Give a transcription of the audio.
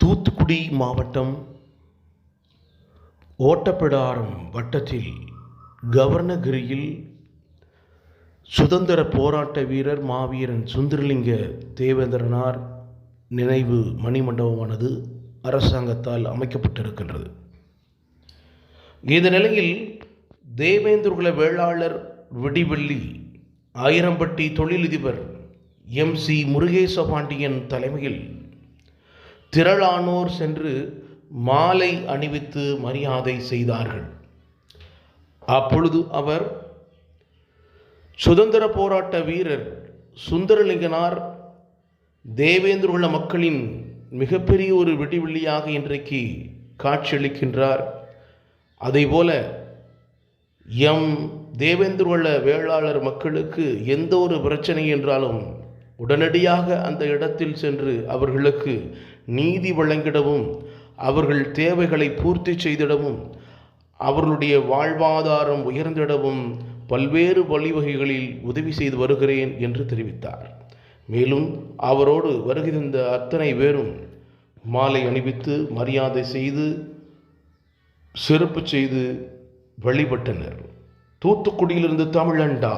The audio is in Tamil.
தூத்துக்குடி மாவட்டம் ஓட்டப்பிடாரம் வட்டத்தில் கவர்னகிரியில் சுதந்திர போராட்ட வீரர் மாவீரன் சுந்தரலிங்க தேவேந்திரனார் நினைவு மணிமண்டபமானது அரசாங்கத்தால் அமைக்கப்பட்டிருக்கின்றது. இந்த நிலையில் தேவேந்திரகுல வேளாளர் விடிவெள்ளி ஆயிரம்பட்டி தொழிலதிபர் எம் சி முருகேசபாண்டியன் தலைமையில் திரளானோர் சென்று மாலை அணிவித்து மரியாதை செய்தார்கள். அப்பொழுது அவர் சுதந்திர போராட்ட வீரர் சுந்தரலிங்கனார் தேவேந்திரகுல மக்களின் மிகப்பெரிய ஒரு விடிவெள்ளியாக இன்றைக்கு காட்சியளிக்கின்றார். அதேபோல எம். தேவேந்திரகுல வேளாளர் மக்களுக்கு எந்த ஒரு பிரச்சனை என்றாலும் உடனடியாக அந்த இடத்தில் சென்று அவர்களுக்கு நீதி வழங்கிடவும் அவர்கள் தேவைகளை பூர்த்தி செய்திடவும் அவர்களுடைய வாழ்வாதாரம் உயர்ந்திடவும் பல்வேறு வழிவகைகளில் உதவி செய்து வருகிறேன் என்று தெரிவித்தார். மேலும் அவரோடு வருகை தந்த அத்தனை பேரும் மாலை அணிவித்து மரியாதை செய்து சிறப்பு செய்து வழிபட்டனர். தூத்துக்குடியிலிருந்து தமிழண்டா